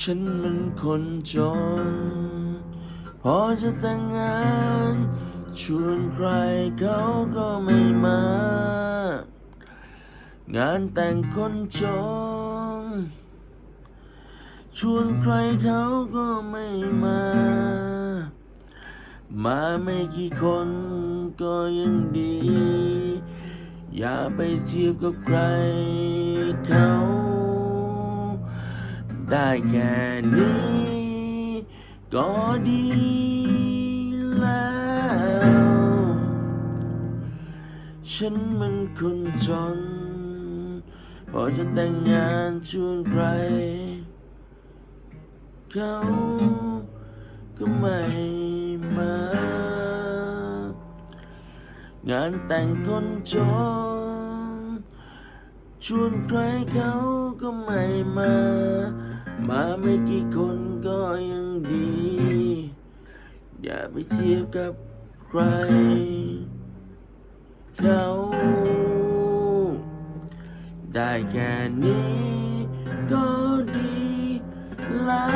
ฉันมันคนจน พอจะแต่งงานชวนใครเขาก็ไม่มา งานแต่งคนจน ชวนใครเขาก็ไม่มา มาไม่กี่คนก็ยังดี อย่าไปเทียบกับใครเขา ได้แค่นี้ ก็ดีแล้ว ฉันมันคนจน พอจะแต่งงานชวนใคร เขาก็ไม่มา งานแต่งคนจน ชวนใครเขาก็ไม่มา มาไม่กี่คนก็ยังดี อย่าไปเทียบกับใคร เขา ได้แค่นี้ก็ดีแล้ว